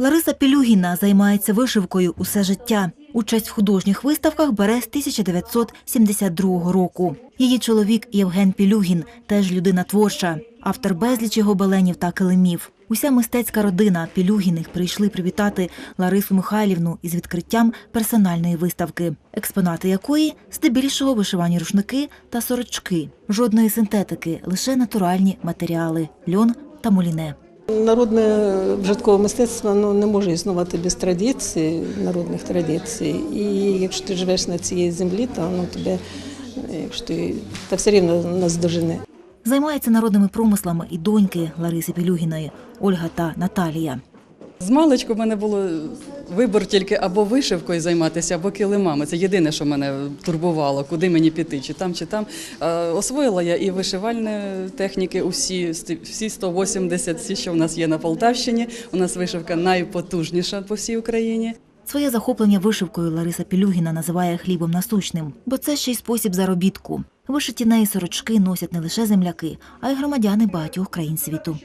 Лариса Пілюгіна займається вишивкою усе життя. Участь в художніх виставках бере з 1972 року. Її чоловік Євген Пілюгін теж людина творча, автор безлічі гобеленів та килимів. Уся мистецька родина Пілюгіних прийшли привітати Ларису Михайлівну із відкриттям персональної виставки, експонати якої здебільшого вишивані рушники та сорочки. Жодної синтетики, лише натуральні матеріали льон та муліне. Народне вжиткове мистецтво ну, не може існувати без традицій, народних традицій. І якщо ти живеш на цій землі, то воно тебе, якщо ти, та все рівно нас дожене. Займається народними промислами і доньки Лариси Пілюгіної Ольга та Наталія. З маличку в мене було вибор тільки або вишивкою займатися, або килимами. Це єдине, що мене турбувало, куди мені піти, чи там, чи там. Е, Освоїла я і вишивальні техніки, усі, всі 180, всі, що в нас є на Полтавщині. У нас вишивка найпотужніша по всій Україні. Своє захоплення вишивкою Лариса Пілюгіна називає хлібом насущним, бо це ще й спосіб заробітку. Вишиті неї сорочки носять не лише земляки, а й громадяни багатьох країн світу.